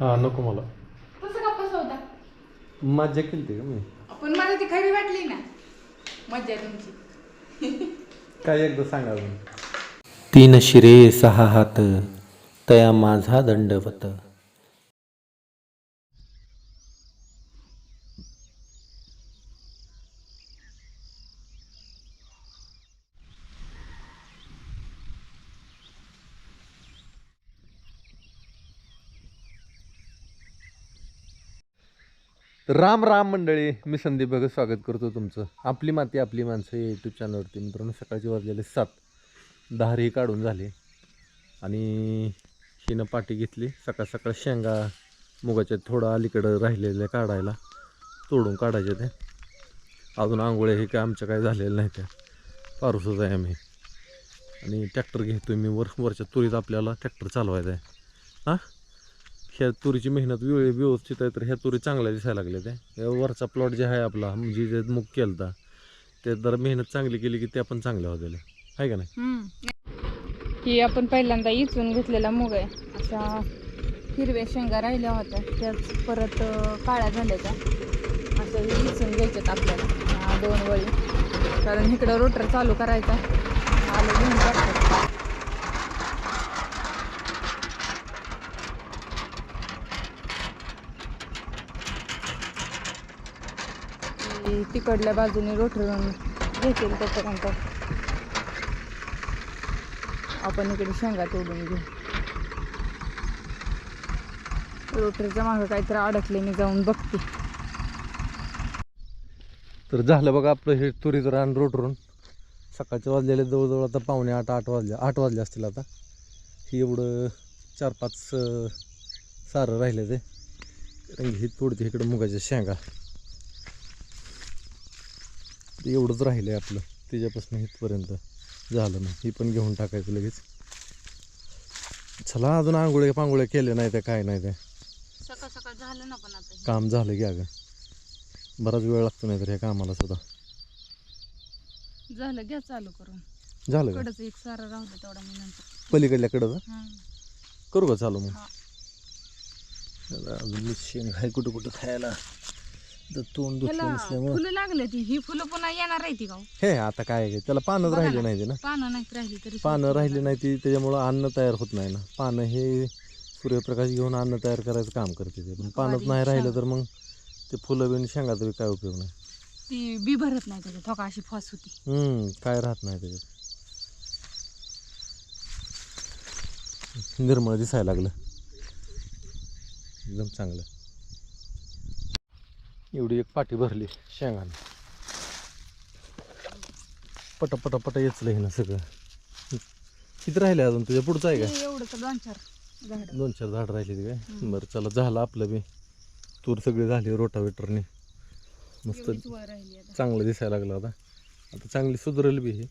हा नको मला. तसं का फसवता मज्जा केली का मी? पण मला ती खरी वाटली ना. मज्जा तुमची. काय एकदा सांगा अजून. तीन शिरे सहा हात तया माझा दंडवत. राम राम मंडळी मी संदीप भगत स्वागत करतो तुमचं. आपली माती आपली माणसं या यूट्यूब चॅनलवरती मित्रांनो सकाळचे वाजलेले सात. दहारी काढून झाले. आणि हिनं पाठी घेतली. सकाळ सकाळ शेंगा मुगाच्या थोडं अलीकडं राहिलेल्या काढायला तोडून काढायच्या त्या. अजून आंघोळ्या हे काय आमच्या काय झालेलं नाही त्या. पारूसच आहे आम्ही. आणि ट्रॅक्टर घेतोय मी. वर वरच्या तुरीत आपल्याला ट्रॅक्टर चालवायचा आहे. हां? ह्या तुरीची मेहनत वेळ व्यवस्थित आहे तर ह्या तुरी चांगल्या दिसायला लागल्या त्या. वरचा प्लॉट जे आहे आपला म्हणजे जे मुग केलता होता ते जर मेहनत चांगली केली की त्या पण चांगल्या होत्या आहे का नाही? ही आपण पहिल्यांदा इचून घेतलेला मूग आहे. अशा हिरव्या शेंगा राहिल्या होत्या. त्याच परत काळ्या झाल्या त्या असं इचून घ्यायच्यात आपल्याला. दोन वळी. कारण इकडं रोटर चालू करायचा. आलं घेऊन टाकतात. की तिकडल्या बाजूने रोटरून घेतील त्याच्यानंतर आपण इकडे शेंगा तोडून घेऊ. रोटरीच्या मागं काहीतरी अडकले मी जाऊन बघते. तर झालं बघा आपलं हे तुरीचं रान रोटरून सकाळचे वाजलेले जवळजवळ आता पावणे आठ आठ वाजले आठ वाजले असतील आता. हे एवढं चार पाच सारं राहिलं ते कारण हे तोडते इकडं मुगाच्या शेंगा. ते एवढंच राहिलं आहे आपलं. त्याच्यापासून इथपर्यंत झालं नाही. ही पण घेऊन टाकायचं लगेच. चला अजून आंघोळ्या पांघोळ्या केल्या नाही त्या काय नाही त्या. सकाळ सकाळ झालं ना पण आता काम झालं की अगं. बराच वेळ लागतो नाही तर ह्या कामाला सुद्धा. झालं घ्या चालू करून. झालं का? कडच एक सारा राहू दे तेवढा मी नंतर. पलीकडल्याकडं हं. करू का चालू मग? हा. अजून शेंग आहे कुठं कुठं खायला. तर तोंड दुखलं ह्याला नसल्यामुळं. फुलं लागले ती. ही फुलं पुन्हा येणार आहे ती गाव. हे आता काय आहे, त्याला पानच राहिली. नाही ते ना? पानं नाही राहिली तरी पानं राहिली नाही ती त्याच्यामुळं अन्न तयार होत नाही ना. पानं हे सूर्यप्रकाश घेऊन अन्न तयार करायचं काम करते ते. पण पानच नाही राहिलं. तर मग ते फुलं बिन शेंगाचा बी काय उपयोग नाही. ती बी भरत नाही त्याच्यात. थोका अशी फॉस होती. हम्म काय राहत नाही त्याच्यात. निर्मळ दिसायला लागलं. एकदम चांगलं. एवढी एक पाठी भरली शेंगानं. पट पट पट येचलं हे ना सगळं. किती राहिले अजून? तुझ्या पुढचं आहे का? एवढं दोन चार झाड. दोन चार झाड राहिली ते काय? बरं चला झालं आपलं बी. तूर सगळी झाली रोटावेटरने. मस्त चांगलं दिसायला लागलं आता. आता चांगली सुधरेल बी ही.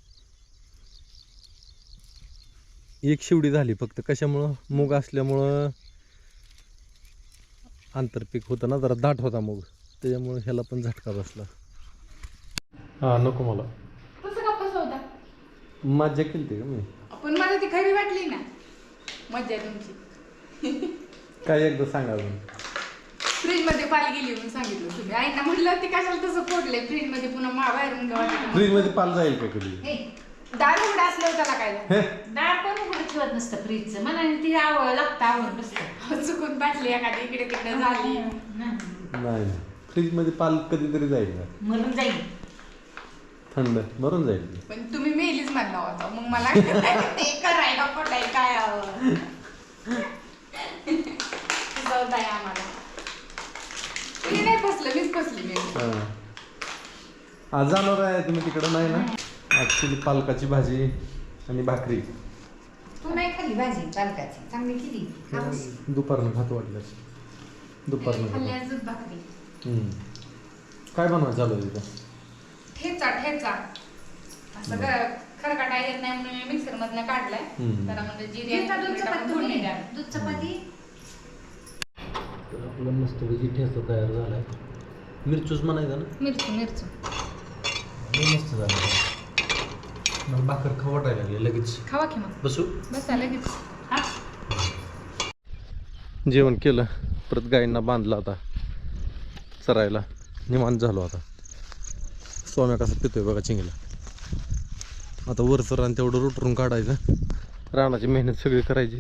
एक शिवडी झाली फक्त. कशामुळं? मूग असल्यामुळं आंतरपीक होतं ना जरा दाट होता मूग. त्याच्यामुळे ह्याला पण झटका बसला. हा नको मला. तसं का फसवता? मज्जा केली का मी? पण मला ती खरी वाटली ना. मज्जा तुमची. काय एकदा सांगा अजून. फ्रीजमध्ये पाल गेली म्हणून सांगितलं तुम्ही. आईना म्हटलं ती कशाला तसं फोडले फ्रीजमध्ये पुन्हा मा बाहेरून गावात फ्रीजमध्ये पाल जाईल का कधी? दार उघडा असल्यावर त्याला काय झालं? डाळ पण उघडं ठेवत नसतं फ्रीजचं? मला आणि ती आवड लागतं आवड नसतं. चुकून बाटली एखादी इकडे तिकडे झाली नाही. फ्रीजमध्ये पाल कधीतरी जाईल का म्हणून जाईल. थंड मरून जाईल. ती. पण तुम्ही मेलीच म्हणला होता मग मला ते करायला पटाय काय हवं जाऊ द्या आम्हाला. तुम्ही नाही फसलं मीच फसली मी. हा. आज जाणार आहे तुम्ही तिकडं नाही ना? ॲक्च्युली पालकाची भाजी आणि भाकरी. तू नाही खाल्ली भाजी पालकाची? चांगली केली. दुपारनं भात वाटलं. दुपारनं खाल्ली भात. अजून भाकरी. काय बनवायचं चालू आहे तिथं? ठेचा ठेचा. असं ग- खरकाटा येत नाही म्हणून मी मिक्सर मधनं काढलाय. हम्म. त्याला म्हणजे जिरे दूध चपाती टाकून थोडी. फोडणी द्या. दूध चपाती. तर आपलं ठेचा तयार झाला आहे मिरचूच म्हणायचं ना? मिरची मिरची. लय मस्त झालं. मला भाकर खवटायला लागली लगेच. खावा की मग. बसू? बसा लगेच. हा. जेवण केलं परत गायींना बांधलं आता. चरायला निवांत झालो आता. सोम्या कसा पितोय बघा चिंगला. आता वरचं रान तेवढं रोटरून काढायचं. रानाची मेहनत सगळी करायची.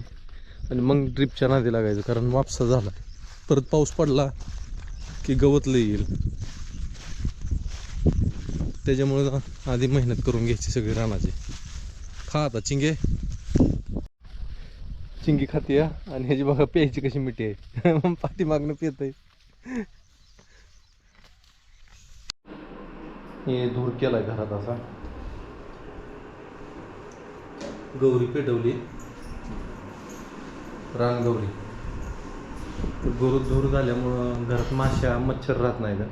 आणि मग ड्रिपच्या नादी लागायचं कारण वापसा झाला. परत पाऊस पडला की गवत लई येईल. त्याच्यामुळे आधी मेहनत करून घ्यायची सगळी रानाची. खा आता चिंगे. चिंगी खाते आणि ह्याची बघा प्यायची कशी मिठी आहे. पाठीमागनं पित आहे हे धूर केलाय घरात असा. गौरी पेटवली. रानगौरी तर गुरु धूर झाल्यामुळं घरात माश्या मच्छर राहत नाही का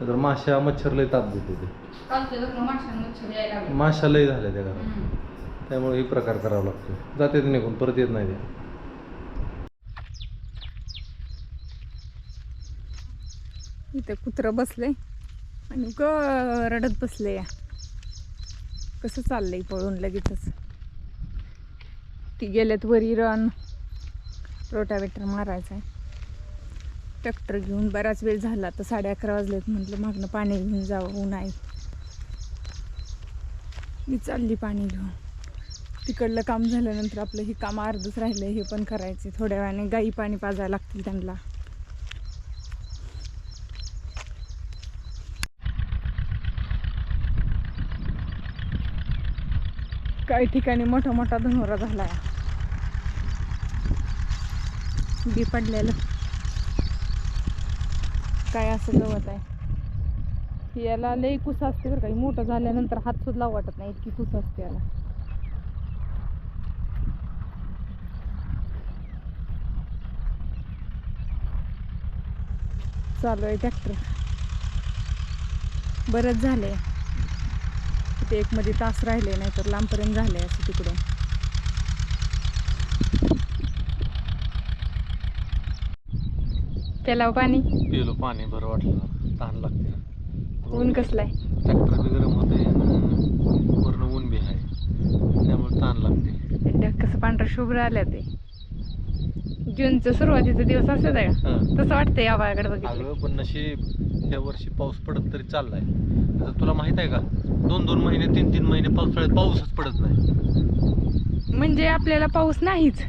तर माश्या मच्छर लय ताप देते ते. कालच्या लग्न माशांना मच्छर यायला लागले. माशा लय झाल्या त्या घरात. त्यामुळे हे प्रकार करावा लागतो. जाते ते निघून परत येत नाही ते इथं कुत्रं बसलंय आणि ग रडत बसले. या कसं चाललंय पळून लगेचच? ती गेल्यात वरी रन रोटावेटर मारायचा आहे ट्रॅक्टर घेऊन बराच वेळ झाला तर साडे अकरा वाजलेत. म्हटलं मागणं पाणी घेऊन जावं ऊन आहे. मी चालली पाणी घेऊन. तिकडलं काम झाल्यानंतर आपलं हे काम अर्धच राहिलं हे पण करायचे थोड्या वेळाने गाई पाणी पाजायला लागतील त्यांना. काही ठिकाणी मोठा मोठा धनोरा झाला बी पडलेलं. काय असं गवत आहे. याला लई कुस असते बरं काही मोठं झाल्यानंतर हात सुद्धा वाटत नाही इतकी कुस असते याला. चालू आहे ट्रॅक्टर बरंच झालंय. तिथे एक मध्ये तास राहिले नाही तर लांबपर्यंत झाले असं तिकडून. त्याला पाणी? पिलो पाणी बरं वाटलं. तहान लागते. ऊन कसलाय? ट्रॅक्टर बी गरम होते वरण ऊन बी आहे. त्यामुळे ताण लागते. ढग कसं पांढरं शुभ्र आल्या ते. जूनचं सुरुवातीचा दिवस असत आहे का. तसं वाटतंय आबाळाकडे बघितलं. पण नशीब या वर्षी पाऊस पडत तरी चाललाय. आता तुला माहीत आहे का? दोन दोन महिने तीन तीन महिने पावसाळ्यात पाऊसच पडत नाही. म्हणजे आपल्याला पाऊस नाहीच.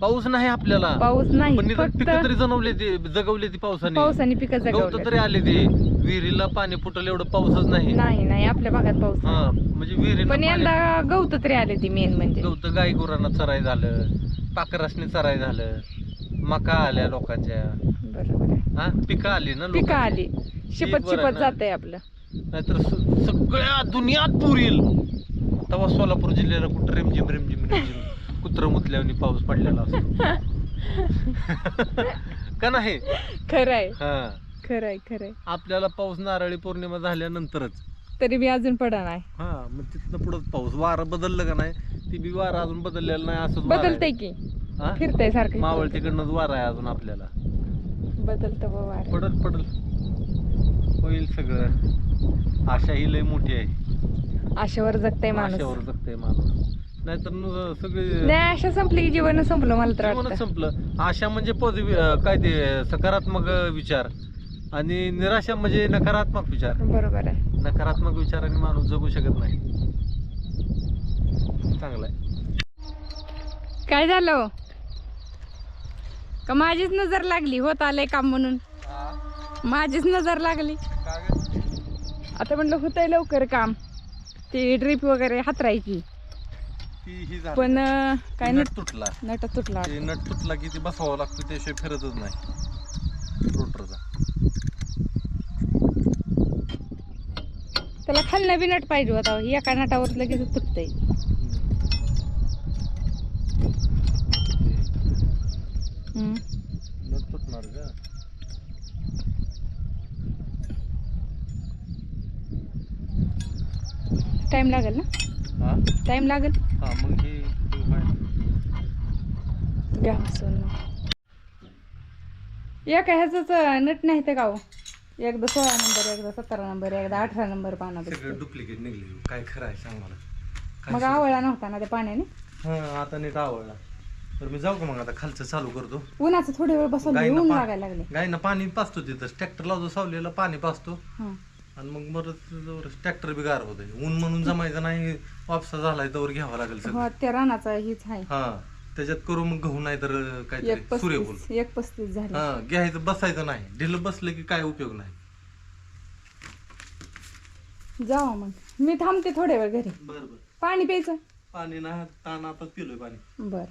पाऊस नाही आपल्याला. पाऊस नाही पण निदान फक्त पिकं तरी जनवले ते जगवले ती पावसाने. पावसाने पिकं गवत जगवले. तरी आले ते. विहिरीला पाणी फुटलं एवढं पाऊसच नाही. नाही नाही आपल्या भागात पाऊस नाही. हा म्हणजे विहिरीला पण यंदा गवत तरी आले ती मेन म्हणजे. गवत गाई गुरांना चराय झालं पाकरासने चराय झालं मका आल्या लोकांच्या. बरोबर आहे हा पिकं आली ना पिकं लोकांची. आली. शिपत बरं शिपत ना. जात आहे आपलं. नाहीतर स- सगळ्या दुनियात पूर येईल तेव्हा सोलापूर जिल्ह्याला कुठं रिमझिम रिमझिम रिमझिम कुत्र मुतल्यावर पाऊस पडलेला असतो. का नाही? खरंय. हा. खरंय खरंय. आपल्याला पाऊस नारळी पौर्णिमा झाल्यानंतरच. तरी मी अजून पडा नाही हा मग तिथनं पुढं पाऊस. वारं बदललं का नाही? ती बी वारं अजून बदललेलं नाही असंच वारं आहे. बदलतंय की. हा? फिरतंय सारखं. मावळतीकडनंच वारा आहे अजून आपल्याला. बदलतं पडल पडल. होईल सगळं. आशा ही लय मोठी आहे. आशावर जगताय माणूस. आशावर जगते माणूस. नाहीतर सगळे नाही आशा संपली की जीवन संपलं मला तर जीवनच वाटतं. संपलं. आशा म्हणजे पॉझिटिव्ह काय ते सकारात्मक विचार. आणि निराशा म्हणजे नकारात्मक विचार. बरोबर आहे. नकारात्मक विचाराने माणूस जगू शकत नाही. चांगलं आहे. काय झालं? का माझीच नजर लागली होत आलंय काम म्हणून. माझीच नजर लागली. आता म्हणलं होतंय लवकर काम. ते ड्रीप वगैरे हातरायची. पण काय नट तुटला. नट तुटला. ते नट तुटला की ती बसवावं लागतं त्याशिवाय फिरतच नाही. रोटरचा. त्याला खालनं बी नट पाहिजे होता. एका नटावर लगेच तुटतंय. नट तुटणार का टाइम लागेल ना? हा? टाइम लागेल? हा मग हे. घ्या एका ह्याच नट नाही ते गाव. एकदा सोळा नंबर एकदा सतरा नंबर एकदा अठरा नंबर पाना डुप्लिकेट निघले. काय खरं आहे सांग मला. मग आवळला नव्हता ना त्या पाण्याने? हा आता नीट आवडला तर मी जाऊ का मग आता खालचं चालू करतो? उन्हाचं थोडे वेळ बसवलं गाईंना ऊन पा- लागायला लागले. गायना पाणी पाचतो तिथं. ट्रॅक्टर लावतो सावलीला पाणी पाचतो. आणि मग परत ट्रॅक्टर बी गार होते ऊन म्हणून जमायचं नाही वापसा झालाय तर घ्यावा लागेल सगळं. हो त्या रानाचा हीच आहे. हा त्याच्यात करू मग गहू नाही तर एक काहीतरी सूर्यफूल. पस्तीस एक पस्तीस झाले. हा घ्यायचं बसायचं नाही. ढिलं बसलं की काय उपयोग नाही. जावा मग. मी थांबते थोड्या वेळ घरी. बर बर. पाणी प्यायचं? पाणी ना ताण आता पिलोय पाणी. बरं.